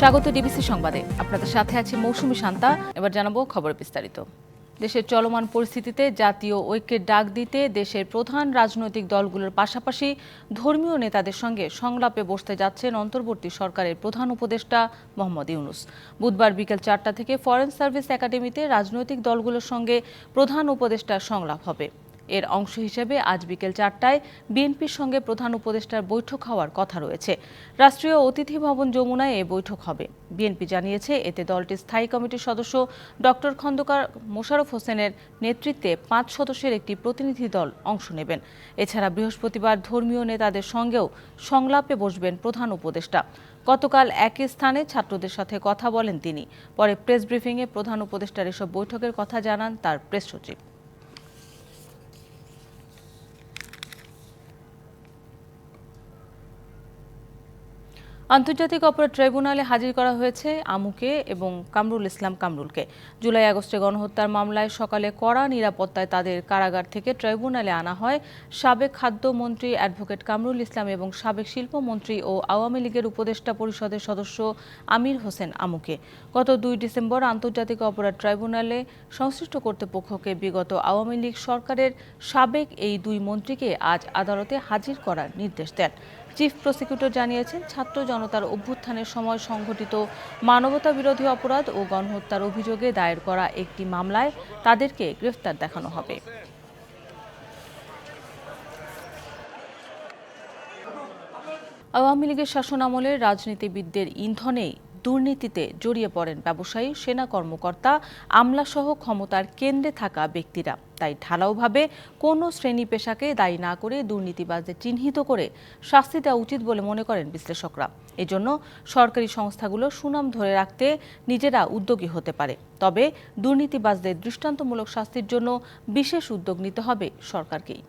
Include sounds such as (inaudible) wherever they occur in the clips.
স্বাগত ডিবিসি সংবাদে। আপনাদের সাথে আছে মৌসুমী শান্তা। এবার জানাব খবর বিস্তারিত। দেশের চলমান পরিস্থিতিতে জাতীয় ঐক্যের ডাক দিতে দেশের প্রধান রাজনৈতিক দলগুলোর পাশাপাশি ধর্মীয় নেতাদের সঙ্গে সংলাপে বসতে যাচ্ছেন অন্তর্বর্তী সরকারের প্রধান উপদেষ্টা মোহাম্মদ ইউনুস। বুধবার বিকেল চারটা থেকে ফরেন সার্ভিস একাডেমিতে রাজনৈতিক দলগুলোর সঙ্গে প্রধান উপদেষ্টার সংলাপ হবে। এর অংশ হিসেবে আজ বিকেল চারটায় বিএনপির সঙ্গে প্রধান উপদেষ্টার বৈঠক হওয়ার কথা রয়েছে। রাষ্ট্রীয় অতিথি ভবন যমুনায় এ বৈঠক হবে। বিএনপি জানিয়েছে, এতে দলটির স্থায়ী কমিটির সদস্য ডক্টর খন্দকার মোশারফ হোসেনের নেতৃত্বে পাঁচ সদস্যের একটি প্রতিনিধি দল অংশ নেবেন। এছাড়া বৃহস্পতিবার ধর্মীয় নেতাদের সঙ্গেও সংলাপে বসবেন প্রধান উপদেষ্টা। গতকাল একই স্থানে ছাত্রদের সাথে কথা বলেন তিনি। পরে প্রেস ব্রিফিংয়ে প্রধান উপদেষ্টার এসব বৈঠকের কথা জানান তার প্রেস সচিব। আন্তর্জাতিক অপরাধ ট্রাইব্যুনালে হাজির করা হয়েছে আমুকে এবং কামরুল ইসলাম কামরুলকে। জুলাই আগস্টে গণহত্যার মামলায় সকালে কড়া নিরাপত্তায় তাদের কারাগার থেকে ট্রাইব্যুনালে আনা হয়। সাবেক খাদ্যমন্ত্রী অ্যাডভোকেট কামরুল ইসলাম এবং সাবেক শিল্পমন্ত্রী ও আওয়ামী লীগের উপদেষ্টা পরিষদের সদস্য আমির হোসেন আমুকে। গত দুই ডিসেম্বর আন্তর্জাতিক অপরাধ ট্রাইব্যুনালে সংশ্লিষ্ট কর্তৃপক্ষকে বিগত আওয়ামী লীগ সরকারের সাবেক এই দুই মন্ত্রীকে আজ আদালতে হাজির করার নির্দেশ দেন। চিফ প্রসিকিউটর জানিয়েছেন, ছাত্র জনতার অভ্যুত্থানের সময় সংঘটিত মানবতা বিরোধী অপরাধ ও গণহত্যার অভিযোগে দায়ের করা একটি মামলায় তাদেরকে গ্রেফতার দেখানো হবে। আওয়ামী লীগের শাসনামলে রাজনীতিবিদদের ইন্ধনেই দুর্নীতিতে জড়িয়ে পড়েন ব্যবসায়ী, সেনা কর্মকর্তা, আমলাসহ ক্ষমতার কেন্দ্রে থাকা ব্যক্তিরা। তাই ঢালাওভাবে কোনো শ্রেণি পেশাকে দায়ী না করে দুর্নীতিবাজদের চিহ্নিত করে শাস্তি দেওয়া উচিত বলে মনে করেন বিশ্লেষকরা। এজন্য সরকারি সংস্থাগুলো সুনাম ধরে রাখতে নিজেরা উদ্যোগী হতে পারে। তবে দুর্নীতিবাজদের দৃষ্টান্তমূলক শাস্তির জন্য বিশেষ উদ্যোগ নিতে হবে সরকারকেই।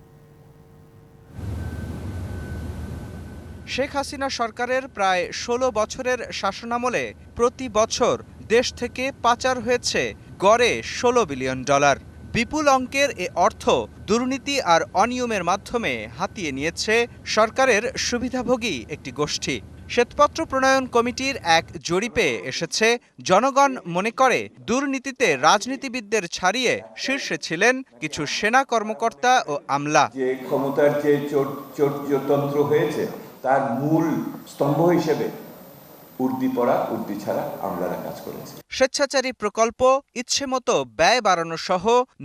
শেখ হাসিনা সরকারের প্রায় ষোলো বছরের শাসনামলে প্রতি বছর দেশ থেকে পাচার হয়েছে গড়ে ষোলো বিলিয়ন ডলার। বিপুল অঙ্কের এ অর্থ দুর্নীতি আর অনিয়মের মাধ্যমে হাতিয়ে নিয়েছে সরকারের সুবিধাভোগী একটি গোষ্ঠী। শ্বেতপত্র প্রণয়ন কমিটির এক জরিপে এসেছে, জনগণ মনে করে দুর্নীতিতে রাজনীতিবিদদের ছাড়িয়ে শীর্ষে ছিলেন কিছু সেনা কর্মকর্তা ও আমলা। যে ক্ষমতার যে চোর- চৌর্যতন্ত্র হয়েছে তার মূল স্তম্ভ হিসেবে উর্দি পড়া উর্দি ছাড়া আমলারা কাজ করেছে। স্বেচ্ছাচারী প্রকল্প ইচ্ছেমতো ব্যয় বাড়ানো সহ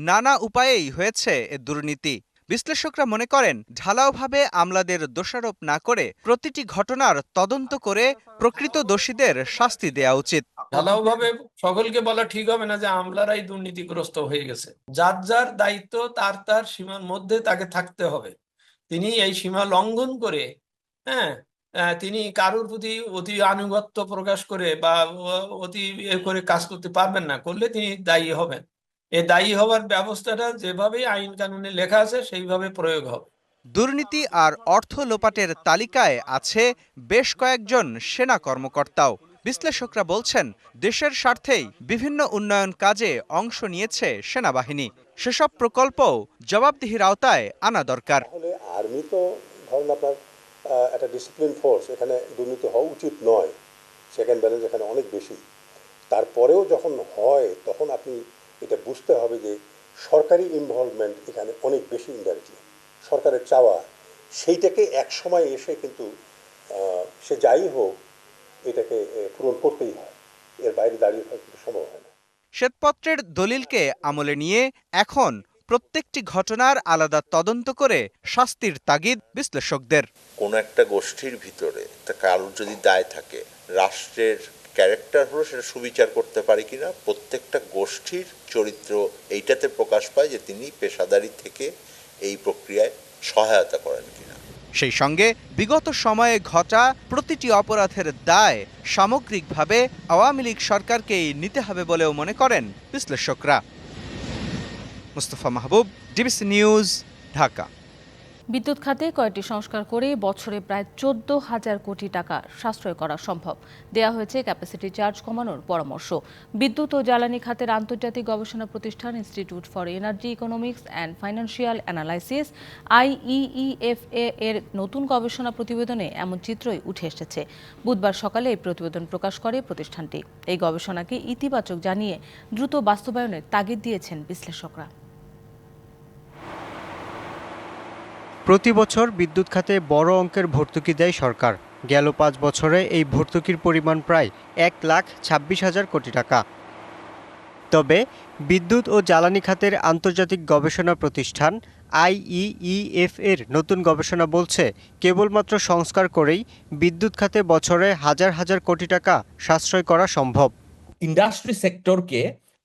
নানা উপায়েই হয়েছে এ দুর্নীতি। বিশ্লেষকরা মনে করেন ঢালাওভাবে আমলাদের দোষারোপ না করে প্রতিটি ঘটনার তদন্ত করে প্রকৃত দোষীদের শাস্তি দেওয়া উচিত। ঢালাও ভাবে সকলকে বলা ঠিক হবে না যে আমলারাই দুর্নীতিগ্রস্ত হয়ে গেছে। যার যার দায়িত্ব তার তার সীমার মধ্যে তাকে থাকতে হবে। তিনি এই সীমা লঙ্ঘন করে হ্যাঁ আহ, তিনি কারোর প্রতি অতি আনুগত্য প্রকাশ করে বা অতি এ করে কাজ করতে পারবেন না করলে তিনি দায়ী হবেন। এ দায়ী হওয়ার ব্যবস্থাটা যেভাবে আইন কানুনে লেখা আছে সেইভাবে প্রয়োগ হবে। দুর্নীতি আর অর্থ লোপাটের তালিকায় আছে বেশ কয়েকজন সেনা কর্মকর্তাও। বিশ্লেষকরা বলছেন দেশের স্বার্থেই বিভিন্ন উন্নয়ন কাজে অংশ নিয়েছে সেনাবাহিনী। সেসব প্রকল্পও জবাবদিহির আওতায় আনা দরকার। আর্মি তো ধরুন আপনার একটা ডিসিপ্লিন ফোর্স এখানে দুর্নীতি হওয়া উচিত নয়। সেকেন্ড ব্যালেন্স এখানে অনেক বেশি। তারপরেও যখন হয়, তখন আপনি এটা বুঝতে হবে যে সরকারি ইনভলভমেন্ট এখানে অনেক বেশি ইনডাইরেক্টলি সরকারের চাওয়া, সেইটাকে এক সময় এসে কিন্তু সে যাই হোক, এটাকে পূরণ করতেই হয়। এর বাইরে দাঁড়িয়ে থাকা কিন্তু সম্ভব হয় না। শ্বেতপত্রের দলিলকে আমলে নিয়ে এখন প্রত্যেকটি ঘটনার আলাদা তদন্ত করে শাস্তির তাগিদ বিশ্লেষকদের। কোনো একটা গোষ্ঠীর ভিতরে কারোর যদি দায় থাকে রাষ্ট্রের ক্যারেক্টার হলো সেটা সুবিচার করতে পারে কিনা প্রত্যেকটা গোষ্ঠীর চরিত্র এইটাতে প্রকাশ পায় যে তিনি পেশাদারি থেকে এই প্রক্রিয়ায় সহায়তা করেন কিনা। সেই সঙ্গে বিগত সময়ে ঘটা প্রতিটি অপরাধের দায় সামগ্রিকভাবে আওয়ামী লীগ সরকারকেই নিতে হবে বলেও মনে করেন বিশ্লেষকরা। Mustafa Mahbub, DBC news, Dhaka. বিদ্যুৎ খাতে কয়েকটি সংস্কার করে বছরে প্রায় চোদ্দ হাজার কোটি টাকা সাশ্রয় করা সম্ভব। দেয়া হয়েছে ক্যাপাসিটি চার্জ কমানোর পরামর্শ। বিদ্যুৎ ও জ্বালানি খাতের আন্তর্জাতিক গবেষণা প্রতিষ্ঠান institute for energy economics and financial analysis, IEEFA এর নতুন গবেষণা প্রতিবেদনে এমন চিত্রই উঠে এসেছে। বুধবার সকালে এই প্রতিবেদন প্রকাশ করে প্রতিষ্ঠানটি। এই গবেষণাকে ইতিবাচক জানিয়ে দ্রুত বাস্তবায়নের তাগিদ দিয়েছেন বিশ্লেষকরা। প্রতি বছর বিদ্যুৎ খাতে বড় অঙ্কের ভর্তুকি দেয় সরকার। গেল পাঁচ বছরে এই ভর্তুকির পরিমাণ প্রায় এক লাখ ছাব্বিশ হাজার কোটি টাকা। তবে বিদ্যুৎ ও জ্বালানি খাতের আন্তর্জাতিক গবেষণা প্রতিষ্ঠান আইইইএফ এর নতুন গবেষণা বলছে, কেবলমাত্র সংস্কার করেই বিদ্যুৎ খাতে বছরে হাজার হাজার কোটি টাকা সাশ্রয় করা সম্ভব। ইন্ডাস্ট্রি সেক্টরকে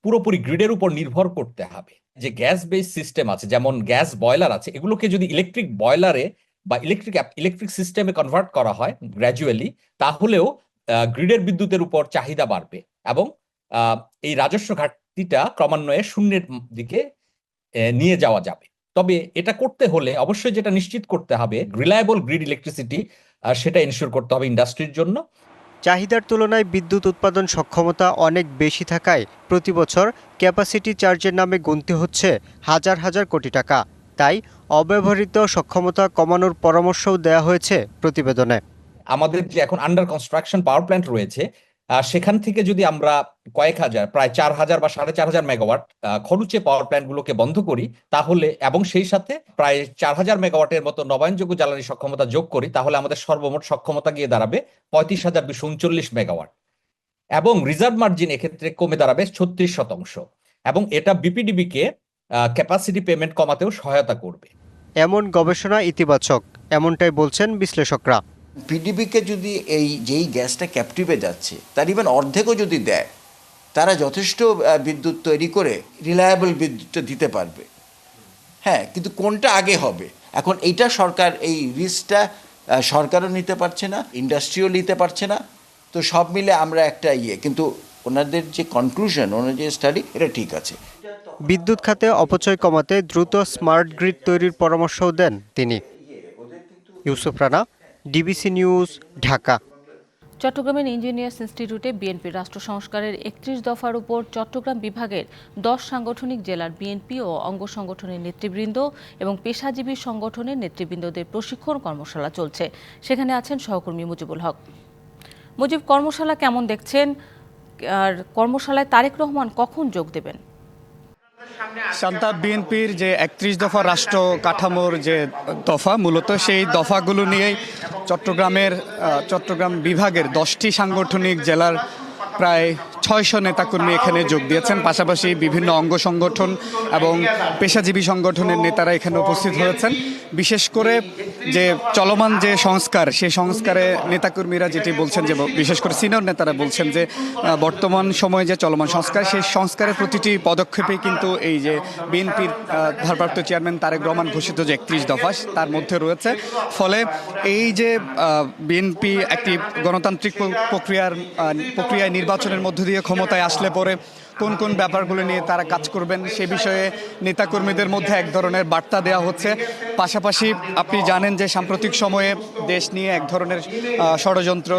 পুরোপুরি গ্রিডের উপর নির্ভর করতে হবে। যে গ্যাস বেস সিস্টেম আছে, যেমন গ্যাস বয়লার আছে, এগুলোকে যদি ইলেকট্রিক বয়লারে বা ইলেকট্রিক ইলেকট্রিক সিস্টেমে কনভার্ট করা হয় গ্র্যাজুয়ালি তাহলেও গ্রিডের বিদ্যুতের উপর চাহিদা বাড়বে এবং এই রাজস্ব ঘাটতিটা ক্রমান্বয়ে শূন্যের দিকে নিয়ে যাওয়া যাবে। তবে এটা করতে হলে অবশ্যই যেটা নিশ্চিত করতে হবে রিলায়েবল গ্রিড ইলেকট্রিসিটি সেটা এনশিওর করতে হবে ইন্ডাস্ট্রির জন্য। চাহিদার তুলনায় বিদ্যুৎ উৎপাদন সক্ষমতা অনেক বেশি থাকায় প্রতি বছর ক্যাপাসিটি চার্জের নামে গুনতে হচ্ছে হাজার হাজার কোটি টাকা। তাই অব্যবহৃত সক্ষমতা কমানোর পরামর্শও দেওয়া হয়েছে প্রতিবেদনে। আমাদের যে এখন আন্ডার কনস্ট্রাকশন পাওয়ার প্ল্যান্ট রয়েছে সেখান থেকে যদি আমরা কয়েক হাজার, প্রায় চার হাজার বা সাড়ে চার হাজার মেগাওয়াট খরুচে পাওয়ার প্ল্যান্টগুলোকে বন্ধ করি, তাহলে এবং সেই সাথে প্রায় চার হাজার মেগাওয়াটের মতো নবায়নযোগ্য জ্বালানি সক্ষমতা যোগ করি, তাহলে আমাদের সর্বমোট সক্ষমতা গিয়ে দাঁড়াবে পঁয়ত্রিশ হাজার দুশো উনচল্লিশ মেগাওয়াট এবং রিজার্ভ মার্জিন এক্ষেত্রে কমে দাঁড়াবে ছত্রিশ শতাংশ। এবং এটা বিপিডিবি কে ক্যাপাসিটি পেমেন্ট কমাতেও সহায়তা করবে। এমন গবেষণা ইতিবাচক, এমনটাই বলছেন বিশ্লেষকরা। পিডিবিকে যদি এই যেই গ্যাসটা ক্যাপটিভে যাচ্ছে তার ইভেন অর্ধেকও যদি দেয় তারা যথেষ্ট বিদ্যুৎ তৈরি করে রিলায়েবল বিদ্যুৎটা দিতে পারবে। হ্যাঁ কিন্তু কোনটা আগে হবে? এখন এইটা সরকার এই রিস্কটা সরকারও নিতে পারছে না ইন্ডাস্ট্রিও নিতে পারছে না। তো সব মিলে আমরা একটা ইয়ে কিন্তু ওনাদের যে কনক্লুশন ওনার যে স্টাডি এটা ঠিক আছে। বিদ্যুৎ খাতে অপচয় কমাতে দ্রুত স্মার্ট গ্রিড তৈরির পরামর্শও দেন তিনি। Yusuf Rana DBC news, Dhaka. চট্টগ্রামের ইঞ্জিনিয়ার্স ইনস্টিটিউটে বিএনপির রাষ্ট্র সংস্কারের একত্রিশ দফার উপর চট্টগ্রাম বিভাগের দশ সাংগঠনিক জেলার বিএনপি ও অঙ্গ সংগঠনের নেতৃবৃন্দ এবং পেশাজীবী সংগঠনের নেতৃবৃন্দদের প্রশিক্ষণ কর্মশালা চলছে। সেখানে আছেন সহকর্মী মুজিবুল হক। মুজিব, কর্মশালা কেমন দেখছেন? আর কর্মশালায় তারেক রহমান কখন যোগ দেবেন? শান্তা বিএনপির যে একত্রিশ দফা রাষ্ট্র কাঠামোর যে দফা, মূলত সেই দফাগুলো নিয়েই চট্টগ্রামের চট্টগ্রাম বিভাগের দশটি সাংগঠনিক জেলার প্রায় ছয়শো নেতাকর্মী এখানে যোগ দিয়েছেন। পাশাপাশি বিভিন্ন অঙ্গ সংগঠন এবং পেশাজীবী সংগঠনের নেতারা এখানে উপস্থিত হয়েছেন। বিশেষ করে যে চলমান যে সংস্কার, সেই সংস্কারে নেতাকর্মীরা যেটি বলছেন যে, বিশেষ করে সিনিয়র নেতারা বলছেন যে বর্তমান সময়ে যে চলমান সংস্কার, সেই সংস্কারের প্রতিটি পদক্ষেপে কিন্তু এই যে বিএনপির ভারপ্রাপ্ত চেয়ারম্যান তারেক রহমান ঘোষিত যে একত্রিশ দফা, তার মধ্যে রয়েছে। ফলে এই যে বিএনপি একটি গণতান্ত্রিক প্রক্রিয়ার প্রক্রিয়ায় নির্বাচনের মধ্য দিয়ে ক্ষমতায় আসলে পরে কোন কোন ব্যাপারগুলো নিয়ে তারা কাজ করবেন সে বিষয়ে নেতাকর্মীদের মধ্যে এক ধরনের বার্তা দেওয়া হচ্ছে। পাশাপাশি আপনি জানেন যে সাম্প্রতিক সময়ে দেশ নিয়ে এক ধরনের ষড়যন্ত্র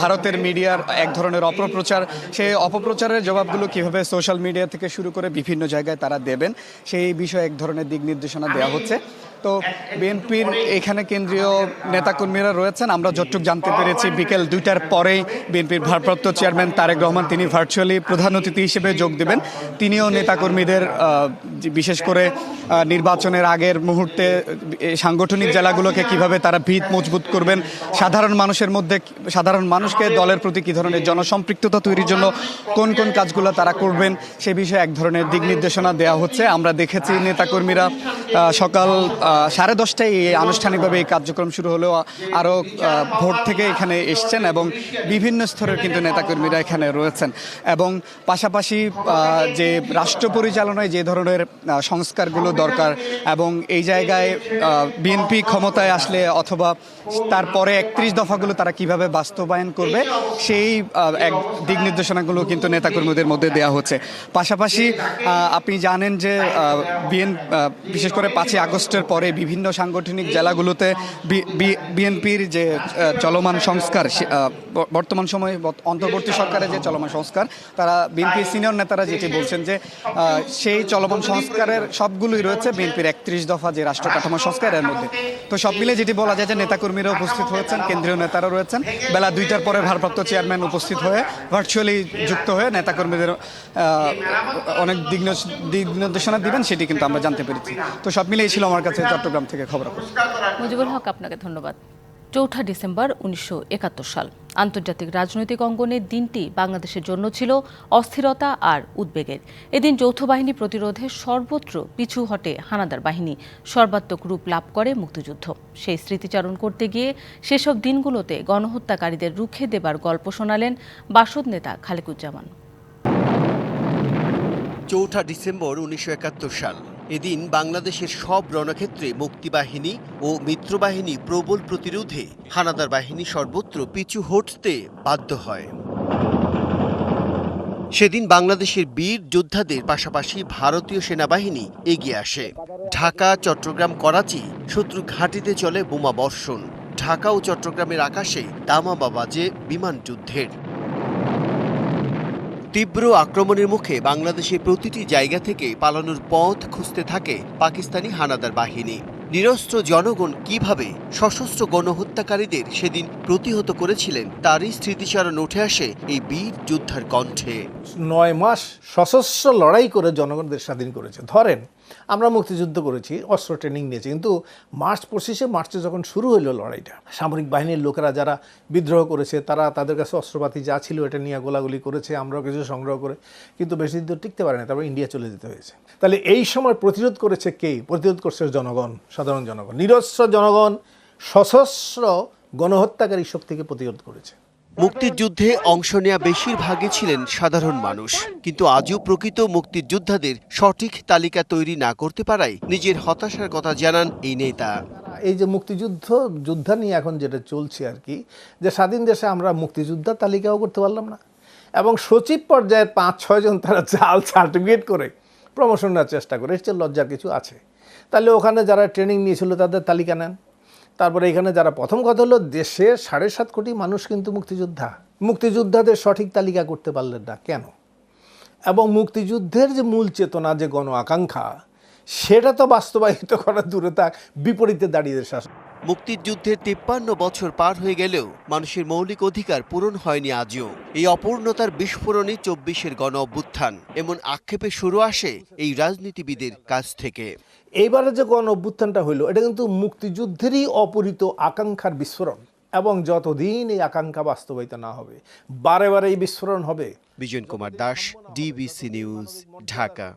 ভারতের মিডিয়ার এক ধরনের অপপ্রচার। সেই অপপ্রচারের জবাবগুলো কীভাবে সোশ্যাল মিডিয়া থেকে শুরু করে বিভিন্ন জায়গায় তারা দেবেন, সেই বিষয়ে এক ধরনের দিক নির্দেশনা দেওয়া হচ্ছে। তো বিএনপির এখানে কেন্দ্রীয় নেতাকর্মীরা রয়েছেন। আমরা যতটুকু জানতে পেরেছি, বিকেল দুইটার পরেই বিএনপির ভারপ্রাপ্ত চেয়ারম্যান তারেক রহমান তিনি ভার্চুয়ালি প্রধান অতিথি হিসেবে যোগ দেবেন। তিনিও নেতাকর্মীদের বিশেষ করে নির্বাচনের আগের মুহূর্তে সাংগঠনিক জেলাগুলোকে কীভাবে তারা ভিত মজবুত করবেন, সাধারণ মানুষের মধ্যে সাধারণ মানুষকে দলের প্রতি কী ধরনের জনসম্পৃক্ততা তৈরির জন্য কোন কোন কাজগুলো তারা করবেন, সে বিষয়ে এক ধরনের দিক নির্দেশনা দেওয়া হচ্ছে। আমরা দেখেছি নেতাকর্মীরা সকাল সাড়ে দশটায় আনুষ্ঠানিকভাবে এই কার্যক্রম শুরু হলেও আরও ভোর থেকে এখানে এসছেন এবং বিভিন্ন স্তরের কিন্তু নেতাকর্মীরা এখানে রয়েছেন। এবং পাশাপাশি যে রাষ্ট্র পরিচালনায় যে ধরনের সংস্কারগুলো দরকার এবং এই জায়গায় বিএনপি ক্ষমতায় আসলে অথবা তারপরে একত্রিশ দফাগুলো তারা কীভাবে বাস্তবায়ন করবে, সেই এক দিক নির্দেশনাগুলো কিন্তু নেতাকর্মীদের মধ্যে দেওয়া হচ্ছে। পাশাপাশি আপনি জানেন যে বিএন বিশেষ করে পাঁচই আগস্টের পরে পরে বিভিন্ন সাংগঠনিক জেলাগুলোতে বিএনপির যে চলমান সংস্কার বর্তমান সময়ে অন্তর্বর্তী সরকারের যে চলমান সংস্কার, তারা বিএনপির সিনিয়র নেতারা যেটি বলছেন যে সেই চলমান সংস্কারের সবগুলোই রয়েছে বিএনপির একত্রিশ দফা যে রাষ্ট্র কাঠামো সংস্কার এর মধ্যে। তো সব মিলে যেটি বলা যায় যে নেতাকর্মীরা উপস্থিত হয়েছেন, কেন্দ্রীয় নেতারা রয়েছেন। বেলা দুইটার পরে ভারপ্রাপ্ত চেয়ারম্যান উপস্থিত হয়ে, ভার্চুয়ালি যুক্ত হয়ে নেতাকর্মীদের অনেক নির্দেশ- দিক নির্দেশনা দিবেন, সেটি কিন্তু আমরা জানতে পেরেছি। তো সব মিলেই ছিল আমার কাছে চট্টগ্রাম থেকে খবর মুজিবুল হক আপনাকে ধন্যবাদ। চৌঠা ডিসেম্বর উনিশশো একাত্তর সাল। আন্তর্জাতিক রাজনৈতিক অঙ্গনে দিনটি বাংলাদেশের জন্য ছিল অস্থিরতা আর উদ্বেগের। এদিন যৌথ বাহিনী প্রতিরোধে সর্বত্র পিছু হটে হানাদার বাহিনী। সর্বাত্মক রূপ লাভ করে মুক্তিযুদ্ধ। সেই স্মৃতিচারণ করতে গিয়ে সেসব দিনগুলোতে গণহত্যাকারীদের রুখে দেবার গল্প শোনালেন বাসদ নেতা খালেকুজ্জামান। চৌঠা ডিসেম্বর উনিশশো একাত্তর সাল। এদিন বাংলাদেশের সব রণক্ষেত্রে মুক্তিবাহিনী ও মিত্রবাহিনী প্রবল প্রতিরোধে হানাদার বাহিনী সর্বত্র পিছু হটতে বাধ্য হয়। সেদিন বাংলাদেশের বীর যোদ্ধাদের পাশাপাশি ভারতীয় সেনাবাহিনী এগিয়ে আসে। ঢাকা, চট্টগ্রাম, করাচি শত্রু ঘাঁটিতে চলে বোমা বর্ষণ। ঢাকা ও চট্টগ্রামের আকাশে দামাবা বাজে বিমান যুদ্ধের। তীব্র আক্রমণের মুখে বাংলাদেশের প্রতিটি জায়গা থেকে পালানোর পথ খুঁজতে থাকে পাকিস্তানি হানাদার বাহিনী। নিরস্ত্র জনগণ কীভাবে সশস্ত্র গণহত্যাকারীদের সেদিন প্রতিহত করেছিলেন, তারই স্মৃতিচারণ উঠে আসে এই বীর যোদ্ধার কণ্ঠে। নয় মাস সশস্ত্র লড়াই করে জনগণদের স্বাধীন করেছে। ধরেন আমরা মুক্তিযুদ্ধ করেছি, অস্ত্র ট্রেনিং নিয়েছি, কিন্তু মার্চ পঁচিশে মার্চে যখন শুরু হলো লড়াইটা, সামরিক বাহিনীর লোকেরা যারা বিদ্রোহ করেছে, তারা তাদের কাছে অস্ত্রপাতি যা ছিল এটা নিয়ে গোলাগুলি করেছে, আমরাও কিছু সংগ্রহ করে, কিন্তু বেশি দিন টিকতে পারে না তারপর ইন্ডিয়া চলে যেতে হয়েছে। তাহলে এই সময় প্রতিরোধ করেছে কে? প্রতিরোধ করছে জনগণ, সাধারণ জনগণ। নিরস্ত্র জনগণ সশস্ত্র গণহত্যাকারী শক্তিকে প্রতিরোধ করেছে। মুক্তিযুদ্ধে অংশ নেয়া বেশিরভাগই ছিলেন সাধারণ মানুষ। কিন্তু আজও প্রকৃত মুক্তিযোদ্ধাদের সঠিক তালিকা তৈরি না করতে পারায় নিজের হতাশার কথা জানান এই নেতা। এই যে মুক্তিযুদ্ধ, যোদ্ধা নিয়ে এখন যেটা চলছে আর কি, যে স্বাধীন দেশে আমরা মুক্তিযোদ্ধার তালিকাও করতে পারলাম না। এবং সচিব পর্যায়ে পাঁচ ছয়জন তারা জাল সার্টিফিকেট করে প্রমোশন নেওয়ার চেষ্টা করে চেয়ে লজ্জার কিছু আছে। তাহলে ওখানে যারা ট্রেনিং নিয়েছিল তাদের তালিকা নেন। তারপরে এখানে যারা প্রথম কথা হলো, দেশে সাড়ে সাত কোটি মানুষ কিন্তু মুক্তিযোদ্ধা। মুক্তিযোদ্ধাদের সঠিক তালিকা করতে পারলেন না। কেন? এবং মুক্তিযুদ্ধের যে মূল চেতনা, যে গণ আকাঙ্ক্ষা, সেটা তো বাস্তবায়িত করার দূরে থাক বিপরীতে দাঁড়িয়ে শাসন। মুক্তিযুদ্ধের তিপ্পান্ন বছর পার হয়ে গেলেও মানুষের মৌলিক অধিকার পূরণ হয়নি আজও। এই অপূর্ণতার বিস্ফোরণে চব্বিশের গণ অভ্যুত্থান এমন আক্ষেপে শুরু আসে এই রাজনীতিবিদের কাছ থেকে। এইবারে যে গণ অভ্যুত্থানটা হইল এটা কিন্তু মুক্তিযুদ্ধেরই অপরিত আকাঙ্ক্ষার বিস্ফোরণ। এবং যতদিন এই আকাঙ্ক্ষা বাস্তবায়িত না হবে বারে বারে এই বিস্ফোরণ হবে। Bijon Kumar Das DBC news Dhaka.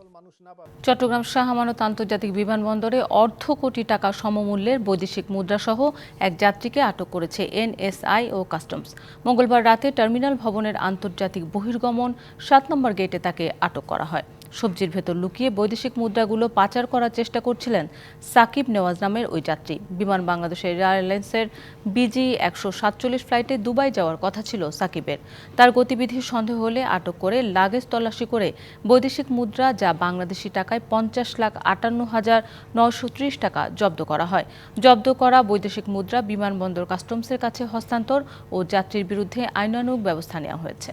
Chittagong Shah Amanat আন্তর্জাতিক বিমানবন্দরে অর্ধ কোটি টাকা সমমূল্যের বৈদেশিক মুদ্রাসহ এক যাত্রীকে আটক করেছে এনএসআই ও কাস্টমস। মঙ্গলবার রাতে টার্মিনাল ভবনের আন্তর্জাতিক বহির্গমন সাত নম্বর গেটে তাকে আটক করা হয়। সবজির ভেতর লুকিয়ে বৈদেশিক মুদ্রাগুলো পাচার করার চেষ্টা করছিলেন সাকিব নেওয়াজ নামের ওই যাত্রী। বিমান বাংলাদেশের এয়ারলাইন্সের বিজি একশো সাতচল্লিশ ফ্লাইটে দুবাই যাওয়ার কথা ছিল সাকিবের। তার গতিবিধির সন্দেহ হলে আটক করে লাগেজ তল্লাশি করে বৈদেশিক মুদ্রা যা বাংলাদেশি টাকায় পঞ্চাশ লাখ আটান্ন হাজার নয়শো ত্রিশ টাকা জব্দ করা হয়। জব্দ করা বৈদেশিক মুদ্রা বিমানবন্দর কাস্টমসের কাছে হস্তান্তর ও যাত্রীর বিরুদ্ধে আইনানুগ ব্যবস্থা নেওয়া হয়েছে।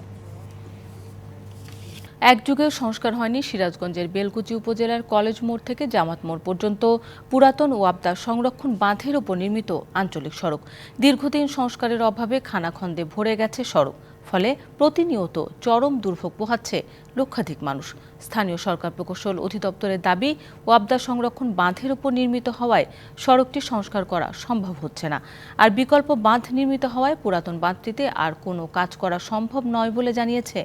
এক যুগেও সংস্কার হয়নি সিরাজগঞ্জের বেলকুচি উপজেলার কলেজ মোড় থেকে জামাত মোড় পর্যন্ত। পুরাতন ও আবদার সংরক্ষণ বাঁধের ওপর নির্মিত আঞ্চলিক সড়ক। দীর্ঘদিন সংস্কারের অভাবে খানাখন্দে ভরে গেছে সড়ক, ফলে প্রতিনিয়ত চরম দুর্ভোগ পোহাচ্ছে লক্ষাধিক মানুষ। স্থানীয় সরকার প্রকৌশল অধিদপ্তরের দাবি, ও আবদার সংরক্ষণ বাঁধের উপর নির্মিত হওয়ায় সড়কটি সংস্কার করা সম্ভব হচ্ছে না। আর বিকল্প বাঁধ নির্মিত হওয়ায় পুরাতন বাঁধটিতে আর কোনো কাজ করা সম্ভব নয় বলে জানিয়েছে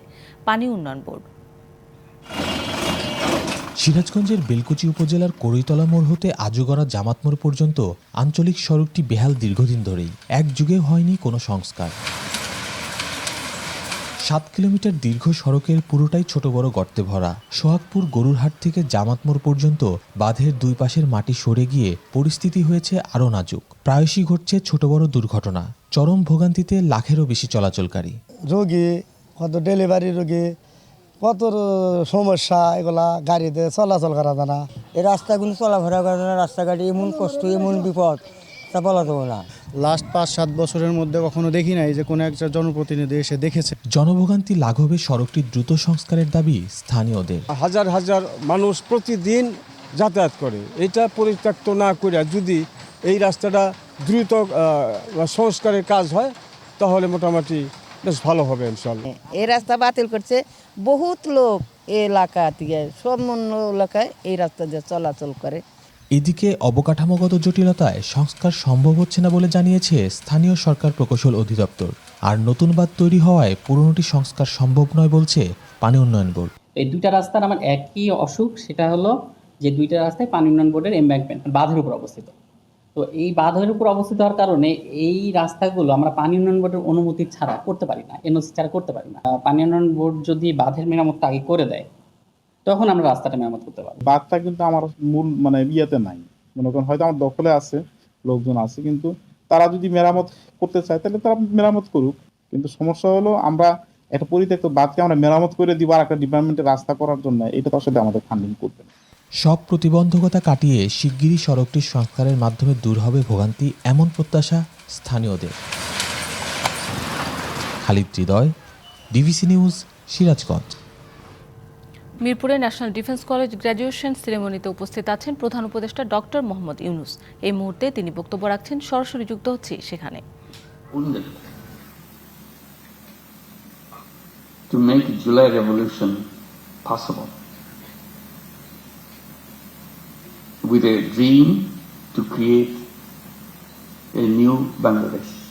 পানি উন্নয়ন বোর্ড। সিরাজগঞ্জের বেলকুচি উপজেলার করইতলা মোড় হতে আজুগড়া জামাত মোড় পর্যন্ত আঞ্চলিক সড়কটি বেহাল দীর্ঘদিন ধরেই। এক যুগে হয়নি কোনো সংস্কার। সাত কিলোমিটার দীর্ঘ সড়কের পুরোটাই ছোট বড় গর্তে ভরা। সোহাগপুর গরুরহাট থেকে জামাত মোড় পর্যন্ত বাঁধের দুই পাশের মাটি সরে গিয়ে পরিস্থিতি হয়েছে আরও নাজুক। প্রায়শই ঘটছে ছোট বড় দুর্ঘটনা। চরম ভোগান্তিতে লাখেরও বেশি চলাচলকারী। রোগী, কত ডেলিভারি রোগী কত সমস্যা এগুলা গাড়িতে চলাচল করা যায় না। এই রাস্তাগুলো চলাফেরা করে না রাস্তাঘাটে এমন কষ্ট এমন বিপদ তা বলা যাবে না। লাস্ট পাঁচ সাত বছরের মধ্যে কখনো দেখি নাই যে কোনো একটা জনপ্রতিনিধি এসে দেখেছে। জনভোগান্তি লাঘবে সড়কটির দ্রুত সংস্কারের দাবি স্থানীয়দের। হাজার হাজার মানুষ প্রতিদিন যাতায়াত করে। এটা পরিত্যক্ত না করে যদি এই রাস্তাটা দ্রুত সংস্কারের কাজ হয় তাহলে মোটামুটি বেশ ভালো হবে ইনশাল্লাহ এই রাস্তা বাতিল করছে বহুত লোক এই এলাকা থেকে সব এলাকায় এই রাস্তা দিয়ে চলাচল করে। এদিকে অবকাঠামোগত জটিলতায় সংস্কার সম্ভব হচ্ছে না বলে জানিয়েছে স্থানীয় সরকার প্রকৌশল অধিদপ্তর। আর নতুন বাঁধ তৈরি হওয়ায় পুরনোটি সংস্কার সম্ভব নয় বলছে পানি উন্নয়ন বোর্ড। এই দুইটা রাস্তার আমার একই অসুখ সেটা হলো যে দুইটা রাস্তায় পানি উন্নয়ন বোর্ডের এমব্যাঙ্কমেন্ট বাঁধের উপর অবস্থিত। তো এই বাঁধের উপর অবস্থিত হওয়ার কারণে এই রাস্তাগুলো আমরা পানি উন্নয়ন বোর্ডের অনুমতি ছাড়া করতে পারি না, এনওসি ছাড়া করতে পারি না। পানি উন্নয়ন বোর্ড যদি বাঁধের মেরামতটা আগে করে দেয়, তখন আমরা রাস্তাটা মেরামত করতে পারি বাঁধটা কিন্তু আমার মূল মানে ইয়েতে নাই। মনে করেন হয়তো আমার দখলে আছে, লোকজন আছে, কিন্তু তারা যদি মেরামত করতে চায়, তাহলে তারা মেরামত করুক। কিন্তু সমস্যা হলো আমরা একটা পরিত্যক্ত বাদকে আমরা মেরামত করে দিব আর একটা ডিপার্টমেন্টের রাস্তা করার জন্য, এটা তো আসলে আমাদের ফান্ডিং করবে না। সব প্রতিবন্ধকতা কাটিয়ে শিগগিরই সড়কটির সংস্কারের মাধ্যমে দূর হবে ভোগান্তি এমন প্রত্যাশা স্থানীয়দের। Khalid Hridoy DBC news Sirajganj. মিরপুরে ন্যাশনাল ডিফেন্স কলেজ গ্র্যাজুয়েশন সেরেমনিতে উপস্থিত আছেন প্রধান উপদেষ্টা ডক্টর মোহাম্মদ ইউনুস। এই মুহূর্তে তিনি বক্তব্য রাখছেন সরাসরি যুক্ত হচ্ছে সেখানে। To make July Revolution possible. With a dream to create a new Bangladesh.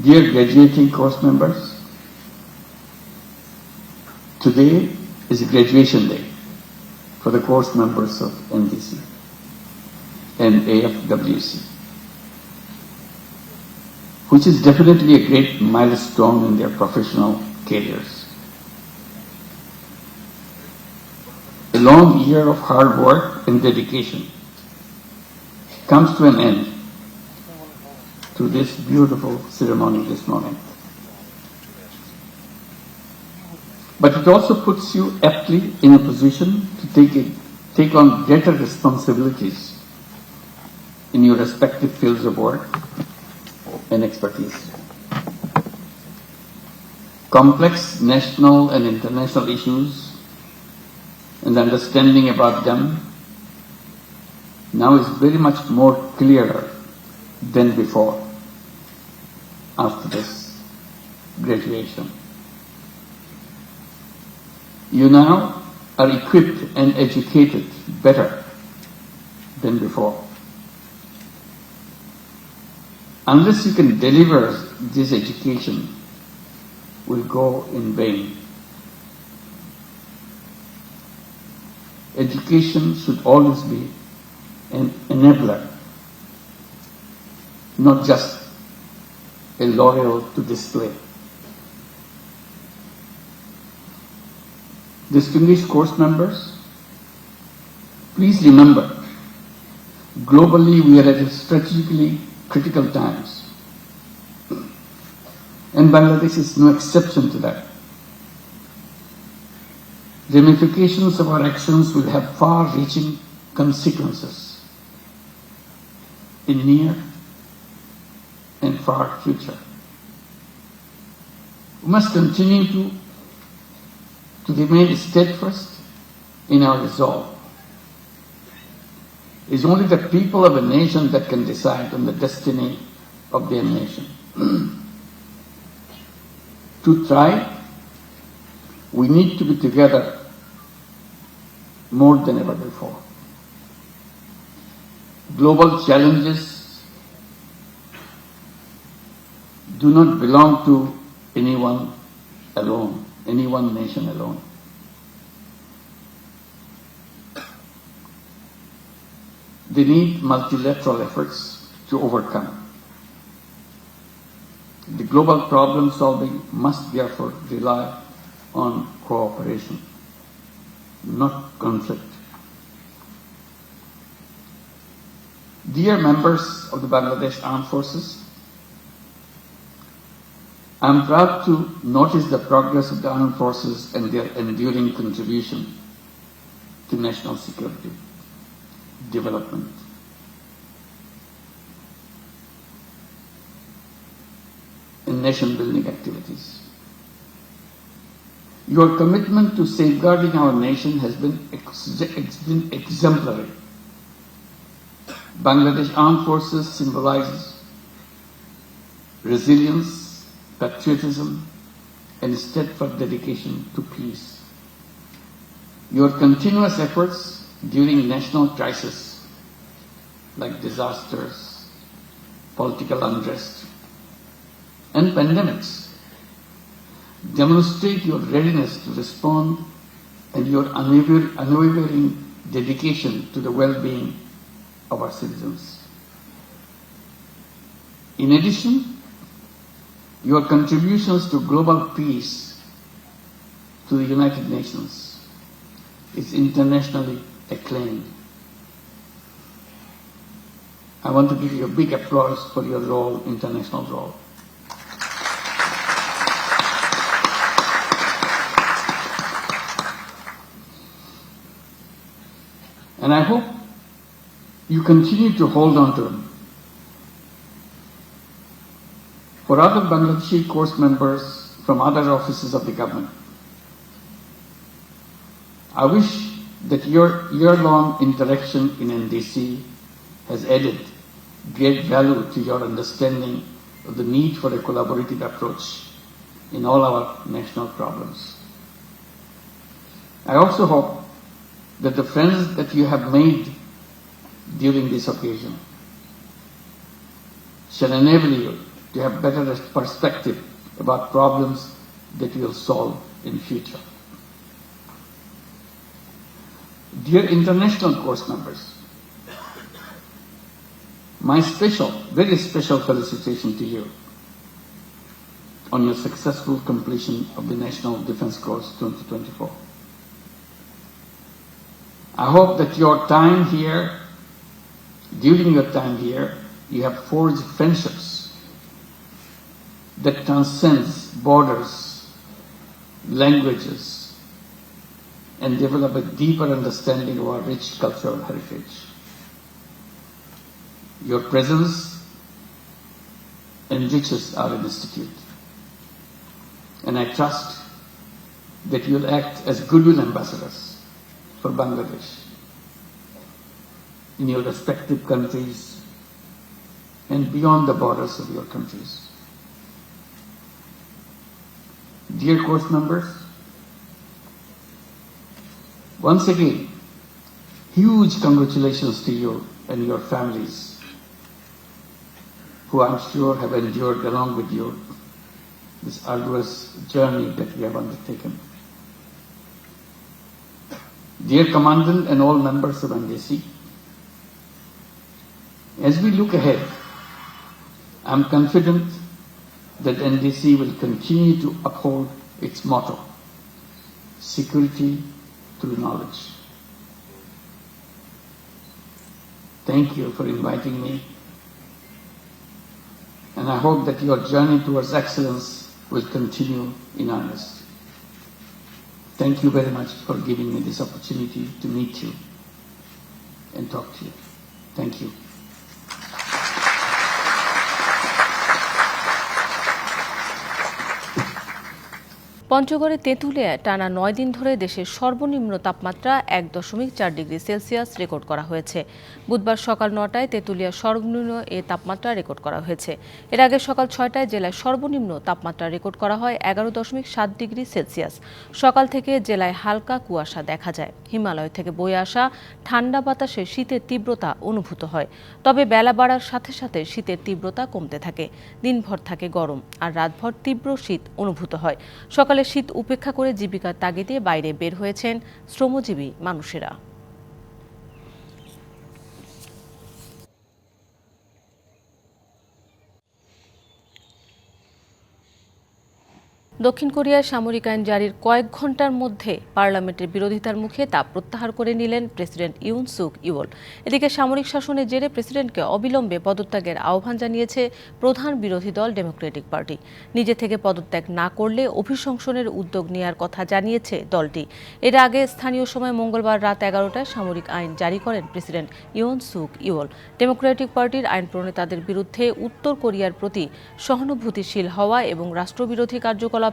Dear graduating course members, today is graduation day for the course members of NDC and AFWC, which is definitely a great milestone in their professional careers. A long year of hard work and dedication comes to an end through this beautiful ceremony this morning. But it also puts you aptly in a position to take, it, take on greater responsibilities in your respective fields of work and expertise. Complex national and international issues and understanding about them now is very much more clearer than before after this graduation. You now are equipped and educated better than before unless you can deliver this education, will go in vain. Education should always be an enabler, not just a laurel to display. Distinguished course members, please remember, globally we are at a strategically critical times. And Bangladesh is no exception to that. Ramifications of our actions will have far reaching consequences in near and far future. We must continue to, to remain steadfast in our resolve it's only the people of a nation that can decide on the destiny of their nation. (clears throat) to try, we need to be together more than ever before. Global challenges do not belong to anyone alone, any one nation alone. They need multilateral efforts to overcome. The global problem solving must therefore rely on cooperation, not conflict. Dear members of the Bangladesh Armed Forces, I am proud to notice the progress of the armed forces and their enduring contribution to national security, development, and nation building activities. Your commitment to safeguarding our nation has been, ex- been exemplary. Bangladesh Armed Forces symbolizes resilience, patriotism, and steadfast dedication to peace. Your continuous efforts during national crises like disasters, political unrest, and pandemics demonstrate your readiness to respond and your unwavering dedication to the well-being of our citizens. In addition, your contributions to global peace to the United Nations is internationally acclaimed. I want to give you a big applause for your role, international role. And I hope you continue to hold on to them. For other Bangladeshi course members from other offices of the government, I wish that your year-long interaction in NDC has added great value to your understanding of the need for a collaborative approach in all our national problems. I also hope that the friends that you have made during this occasion shall enable you to have better perspective about problems that you will solve in future. Dear international course members, my special, very special felicitation to you on your successful completion of the National Defense Course 2024. I hope that your time here, during your time here, you have forged friendships that transcends borders, languages, and develop a deeper understanding of our rich cultural heritage. Your presence enriches our institute, and I trust that you will act as goodwill ambassadors for Bangladesh in your respective countries and beyond the borders of your countries. Dear course members, once again, huge congratulations to you and your families, who I'm sure have endured along with you this arduous journey that we have undertaken. Dear Commandant and all members of NDC, as we look ahead, I'm confident that NDC will continue to uphold its motto, security through knowledge. Thank you for inviting me, and I hope that your journey towards excellence will continue in earnest. Thank you very much for giving me this opportunity to meet you and talk to you. Thank you. পঞ্চগড়ে তেঁতুলিয়ায় টানা নয় দিন ধরে দেশের সর্বনিম্ন তাপমাত্রা এক দশমিক চার ডিগ্রি সেলসিয়াস রেকর্ড করা হয়েছে। বুধবার সকাল নটায় তেঁতুলিয়ার সর্বনিম্ন এ তাপমাত্রা রেকর্ড করা হয়েছে। এর আগে সকাল ছয়টায় জেলায় সর্বনিম্ন তাপমাত্রা রেকর্ড করা হয় এগারো দশমিক সাত ডিগ্রি সেলসিয়াস। সকাল থেকে জেলায় হালকা কুয়াশা দেখা যায়। হিমালয় থেকে বয়ে আসা ঠান্ডা বাতাসে শীতের তীব্রতা অনুভূত হয়। তবে বেলা বাড়ার সাথে সাথে শীতের তীব্রতা কমতে থাকে। দিনভর থাকে গরম আর রাতভর তীব্র শীত অনুভূত হয়। সকালে শীত উপেক্ষা করে জীবিকার তাগিদে বাইরে বের হয়েছেন শ্রমজীবী মানুষেরা। দক্ষিণ কোরিয়ার সামরিক আইন জারির কয়েক ঘণ্টার মধ্যে পার্লামেন্টের বিরোধিতার মুখে তা প্রত্যাহার করে নিলেন প্রেসিডেন্ট ইউন সুক ইউল এদিকে সামরিক শাসনের জেরে প্রেসিডেন্টকে অবিলম্বে পদত্যাগের আহ্বান জানিয়েছে প্রধান বিরোধী দল ডেমোক্রেটিক পার্টি। নিজে থেকে পদত্যাগ না করলে অভিশংসনের উদ্যোগ নেওয়ার কথা জানিয়েছে দলটি। এর আগে স্থানীয় সময় মঙ্গলবার রাত এগারোটায় সামরিক আইন জারি করেন president Yoon Suk Yeol Democratic পার্টির আইন প্রণেতাদের বিরুদ্ধে উত্তর কোরিয়ার প্রতি সহানুভূতিশীল হওয়া এবং রাষ্ট্রবিরোধী কার্যকলাপে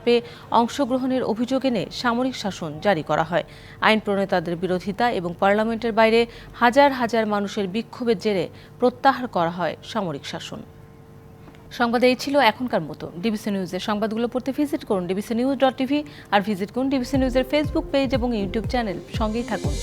অংশগ্রহণের অভিযোগ এনে সামরিক শাসন জারি করা হয়। আইন প্রণেতাদের বিরোধিতা এবং পার্লামেন্টের বাইরে হাজার হাজার মানুষের বিক্ষোভের জেরে প্রত্যাহার করা হয় সামরিক শাসন। সংবাদ এই ছিল এখনকার মতো। ডিবিসি নিউজের সংবাদগুলো পড়তে ভিজিট করুন ডিবিসি নিউজ ডট টিভি আর ভিজিট করুন ডিবিসি নিউজের ফেসবুক পেজ এবং ইউটিউব চ্যানেল সঙ্গেই থাকুন।